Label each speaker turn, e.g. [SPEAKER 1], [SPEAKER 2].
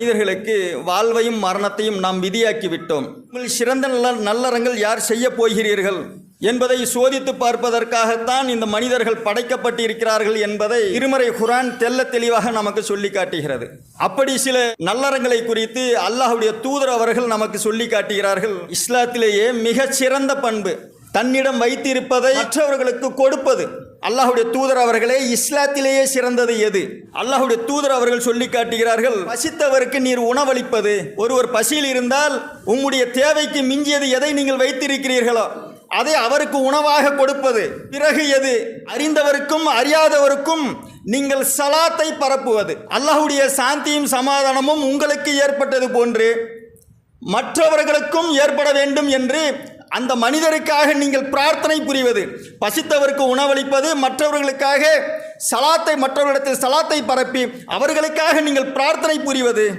[SPEAKER 1] மனிதர்களுக்கு வாழ்வையும் மரணத்தையும் நாம் விதியாக்கி விட்டோம். உங்கள் சிறந்த நல்ல நல்லறங்கள் யார் செய்ய போகிறீர்கள் என்பதை சோதித்து பார்ப்பதற்காகத்தான் இந்த மனிதர்கள் படைக்கப்பட்டிருக்கிறார்கள் என்பதை திருமறை குரான் தெல்ல தெளிவாக நமக்கு சொல்லி காட்டுகிறது. அப்படி சில நல்லறங்களை குறித்து அல்லாஹுடைய தூதர் அவர்கள் நமக்கு சொல்லி காட்டுகிறார்கள். இஸ்லாத்திலேயே மிகச் சிறந்த பண்பு தன்னிடம் வைத்திருப்பதை மற்றவர்களுக்கு கொடுப்பது. அல்லாஹுடைய தூதர் அவர்களே இஸ்லாத்திலேயே சிறந்தது எது? அல்லாஹுடைய தூதர் அவர்கள் சொல்லி காட்டுகிறார்கள் பசித்தவருக்கு நீர் உணவளிப்பது. ஒருவர் பசியில் இருந்தால் உம்முடைய தேவைக்கு மிஞ்சியது எதை நீங்கள் வைத்திருக்கிறீர்களோ அதை அவருக்கு உணவாக கொடுப்பது. பிறகு எது? அறிந்தவருக்கும் அறியாதவருக்கும் நீங்கள் சலாத்தை பரப்புவது. அல்லாஹுடைய சாந்தியும் சமாதானமும் உங்களுக்கு ஏற்பட்டது போன்று மற்றவர்களுக்கும் ஏற்பட வேண்டும் என்று அந்த மனிதருக்காக நீங்கள் பிரார்த்தனை புரிவது பசித்தவருக்கு உணவளிப்பது மற்றவர்களுக்காக சலாத்தை மற்றவர்களிடத்தில் சலாத்தை பரப்பி அவர்களுக்காக நீங்கள் பிரார்த்தனை புரிவது.